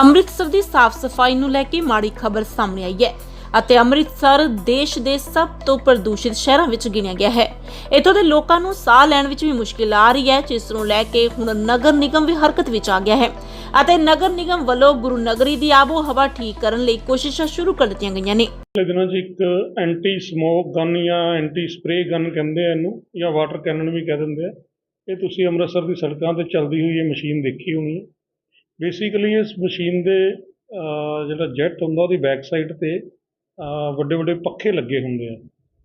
ਅੰਮ੍ਰਿਤਸਰ ਦੀ ਸਾਫ਼ ਸਫ਼ਾਈ ਨੂੰ ਲੈ ਕੇ ਮਾੜੀ ਖਬਰ ਸਾਹਮਣੇ ਆਈ ਹੈ ਅਤੇ ਅੰਮ੍ਰਿਤਸਰ ਦੇਸ਼ ਦੇ ਸਭ ਤੋਂ ਪ੍ਰਦੂਸ਼ਿਤ ਸ਼ਹਿਰਾਂ ਵਿੱਚ ਗਿਣਿਆ ਗਿਆ ਹੈ। ਇੱਥੋਂ ਦੇ ਲੋਕਾਂ ਨੂੰ ਸਾਹ ਲੈਣ ਵਿੱਚ ਵੀ ਮੁਸ਼ਕਿਲ ਆ ਰਹੀ ਹੈ। ਜਿਸ ਨੂੰ ਲੈ ਕੇ ਹੁਣ ਨਗਰ ਨਿਗਮ ਵੀ ਹਰਕਤ ਵਿੱਚ ਆ ਗਿਆ ਹੈ ਅਤੇ ਨਗਰ ਨਿਗਮ ਵੱਲੋਂ ਗੁਰੂ ਨਗਰੀ ਦੀ ਆਬੋ ਹਵਾ ਠੀਕ ਕਰਨ ਲਈ ਕੋਸ਼ਿਸ਼ਾਂ ਸ਼ੁਰੂ ਕਰ ਦਿੱਤੀਆਂ ਗਈਆਂ ਨੇ। ਪਿਛਲੇ ਦਿਨਾਂ 'ਚ ਇੱਕ ਐਂਟੀ ਸਮੋਕ ਗਨ ਜਾਂ ਐਂਟੀ ਸਪਰੇਅ ਗਨ ਕਹਿੰਦੇ ਆ ਇਹਨੂੰ ਜਾਂ ਵਾਟਰ ਕੈਨਨ ਵੀ ਕਹਿ ਦਿੰਦੇ ਆ। ਇਹ ਤੁਸੀਂ ਅੰਮ੍ਰਿਤਸਰ ਦੀ ਸੜਕਾਂ ਤੇ ਚੱਲਦੀ ਹੋਈ ਇਹ ਮਸ਼ੀਨ ਦੇਖੀ ਹੋਣੀ ਹੈ। ਬੇਸਿਕਲੀ ਇਸ ਮਸ਼ੀਨ ਦੇ ਜਿਹੜਾ ਜੈਟ ਹੁੰਦਾ ਉਹਦੀ ਬੈਕ ਸਾਈਡ ਤੇ ਵੱਡੇ ਵੱਡੇ ਪੱਖੇ ਲੱਗੇ ਹੁੰਦੇ ਆ।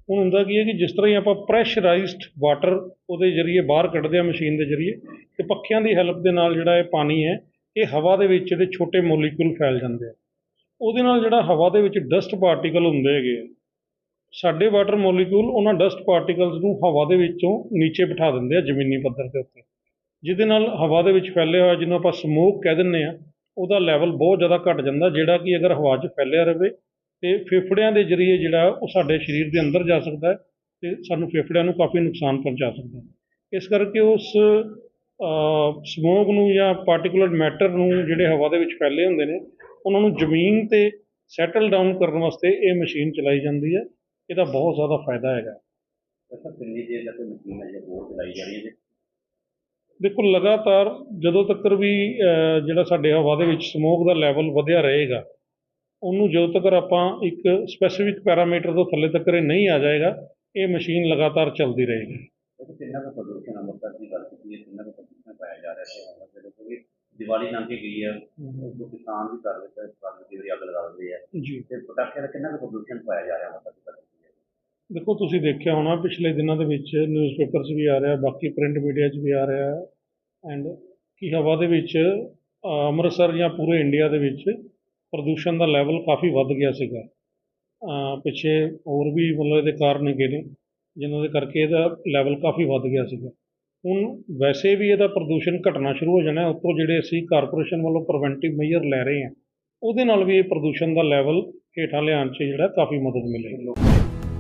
ਹੁਣ ਹੁੰਦਾ ਕੀ ਹੈ ਕਿ ਜਿਸ ਤਰ੍ਹਾਂ ਹੀ ਆਪਾਂ ਪ੍ਰੈਸ਼ਰਾਈਜ਼ਡ ਵਾਟਰ ਉਹਦੇ ਜ਼ਰੀਏ ਬਾਹਰ ਕੱਢਦੇ ਆ ਮਸ਼ੀਨ ਦੇ ਜ਼ਰੀਏ, ਤੇ ਪੱਖਿਆਂ ਦੀ ਹੈਲਪ ਦੇ ਨਾਲ ਜਿਹੜਾ ਇਹ ਪਾਣੀ ਹੈ, ਇਹ ਹਵਾ ਦੇ ਵਿੱਚ ਇਹਦੇ ਛੋਟੇ ਮੋਲੀਕਿਊਲ ਫੈਲ ਜਾਂਦੇ ਆ। ਉਹਦੇ ਨਾਲ ਜਿਹੜਾ ਹਵਾ ਦੇ ਵਿੱਚ ਡਸਟ ਪਾਰਟੀਕਲ ਹੁੰਦੇ ਹੈਗੇ ਆ, ਸਾਡੇ ਵਾਟਰ ਮੋਲੀਕੂਲ ਉਹਨਾਂ ਡਸਟ ਪਾਰਟੀਕਲਸ ਨੂੰ ਹਵਾ ਦੇ ਵਿੱਚੋਂ ਨੀਚੇ ਬਿਠਾ ਦਿੰਦੇ ਆ ਜ਼ਮੀਨੀ ਪੱਧਰ ਦੇ ਉੱਤੇ। ਜਿਹਦੇ ਨਾਲ ਹਵਾ ਦੇ ਵਿੱਚ ਫੈਲਿਆ ਹੋਇਆ ਜਿਹਨੂੰ ਆਪਾਂ ਸਮੋਕ ਕਹਿ ਦਿੰਦੇ ਆ, ਉਹਦਾ ਲੈਵਲ ਬਹੁਤ ਜ਼ਿਆਦਾ ਘਟ ਜਾਂਦਾ, ਜਿਹੜਾ ਕਿ ਅਗਰ ਹਵਾ 'ਚ ਫੈਲਿਆ ਰਹੇ ਤੇ ਫੇਫੜਿਆਂ ਦੇ ਜ਼ਰੀਏ ਜਿਹੜਾ ਉਹ ਸਾਡੇ ਸਰੀਰ ਦੇ ਅੰਦਰ ਜਾ ਸਕਦਾ ਹੈ ਤੇ ਸਾਨੂੰ ਫੇਫੜਿਆਂ ਨੂੰ ਕਾਫੀ ਨੁਕਸਾਨ ਪਹੁੰਚਾ ਸਕਦਾ ਹੈ। ਇਸ ਕਰਕੇ ਉਸ ਸਮੋਕ ਨੂੰ ਜਾਂ ਪਾਰਟਿਕੂਲਰ ਮੈਟਰ ਨੂੰ ਜਿਹੜੇ ਹਵਾ ਦੇ ਵਿੱਚ ਫੈਲੇ ਹੁੰਦੇ ਨੇ, ਉਹਨਾਂ ਨੂੰ ਜ਼ਮੀਨ ਤੇ ਸੈਟਲ ਡਾਊਨ ਕਰਨ ਵਾਸਤੇ ਇਹ ਮਸ਼ੀਨ ਚਲਾਈ ਜਾਂਦੀ ਹੈ। ਇਹਦਾ ਬਹੁਤ ਜ਼ਿਆਦਾ ਫਾਇਦਾ ਹੈਗਾ। ਸਰ ਕਿੰਨੀ ਦੇਰ ਤੱਕ ਮਸ਼ੀਨ ਹੈ ਜੋ ਹੋਰ ਚਲਾਈ ਜਾ ਰਹੀ ਹੈ? ਦੇਖੋ ਲਗਾਤਾਰ ਜਦੋਂ ਤੱਕ ਵੀ ਜਿਹੜਾ ਸਾਡੇ ਹਵਾ ਦੇ ਵਿੱਚ ਸਮੋਕ ਦਾ ਲੈਵਲ ਵਧਿਆ ਰਹੇਗਾ ਉਹਨੂੰ ਜਦੋਂ ਤੱਕ ਆਪਾਂ ਇੱਕ ਸਪੈਸੀਫਿਕ ਪੈਰਾਮੀਟਰ ਤੋਂ ਥੱਲੇ ਤੱਕ ਇਹ ਨਹੀਂ ਆ ਜਾਏਗਾ ਇਹ ਮਸ਼ੀਨ ਲਗਾਤਾਰ ਚੱਲਦੀ ਰਹੇਗੀ। ਕਿੰਨਾ ਕੁ ਪ੍ਰਦੂਸ਼ਣ ਅੰਮ੍ਰਿਤਸਰ ਦੀ ਗੱਲ ਕੀਤੀ ਹੈ ਕਿੰਨਾ ਕੁ ਪ੍ਰਦੂਸ਼ਣ ਪਾਇਆ ਜਾ ਰਿਹਾ ਹੈ ਅੰਮ੍ਰਿਤਸਰ ਦੇ ਕਿਉਂਕਿ ਦੀਵਾਲੀ ਲੰਘ ਕੇ ਗਈ ਹੈ। ਤੋਂ ਕਿਸਾਨ ਵੀ ਕਰ ਦਿੱਤਾ ਕਰ ਦਿੱਤੀ ਵਾਰੀ ਅੱਗ ਲਗਾ ਆ। ਜੀ। ਤੇ ਪਟਾਖੇ ਦਾ ਕਿੰਨਾ ਕੁ ਪ੍ਰਦੂਸ਼ਣ ਪਾਇਆ ਜਾ ਰਿਹਾ ਅੰਮ੍ਰਿਤਸਰ ਦੀ ਹੈ ਦੇਖੋ, ਤੁਸੀਂ ਦੇਖਿਆ ਹੋਣਾ, ਪਿਛਲੇ ਦਿਨਾਂ ਦੇ ਵਿੱਚ ਨਿਊਜ਼ਪੇਪਰ 'ਚ ਵੀ ਆ ਰਿਹਾ, ਬਾਕੀ ਪ੍ਰਿੰਟ ਮੀਡੀਆ 'ਚ ਵੀ ਆ ਰਿਹਾ ਐਂਡ ਕਿ ਹਵਾ ਦੇ ਵਿੱਚ ਅੰਮ੍ਰਿਤਸਰ ਜਾਂ ਪੂਰੇ ਇੰਡੀਆ ਦੇ ਵਿੱਚ ਪ੍ਰਦੂਸ਼ਣ ਦਾ ਲੈਵਲ ਕਾਫੀ ਵੱਧ ਗਿਆ ਸੀਗਾ। ਪਿੱਛੇ ਹੋਰ ਵੀ ਮਤਲਬ ਇਹਦੇ ਕਾਰਨ ਹੈਗੇ ਨੇ, ਜਿਨ੍ਹਾਂ ਦੇ ਕਰਕੇ ਇਹਦਾ ਲੈਵਲ ਕਾਫੀ ਵੱਧ ਗਿਆ ਸੀਗਾ। ਹੁਣ ਵੈਸੇ ਵੀ ਇਹਦਾ ਪ੍ਰਦੂਸ਼ਣ ਘਟਣਾ ਸ਼ੁਰੂ ਹੋ ਜਾਣਾ, ਉੱਤੋਂ ਜਿਹੜੇ ਅਸੀਂ ਕਾਰਪੋਰੇਸ਼ਨ ਵੱਲੋਂ ਪ੍ਰੀਵੈਂਟਿਵ ਮੇਜਰ ਲੈ ਰਹੇ ਹਾਂ, ਉਹਦੇ ਨਾਲ ਵੀ ਇਹ ਪ੍ਰਦੂਸ਼ਣ ਦਾ ਲੈਵਲ ਹੇਠਾਂ ਲਿਆਉਣ 'ਚ ਜਿਹੜਾ ਕਾਫੀ ਮਦਦ ਮਿਲੇਗੀ।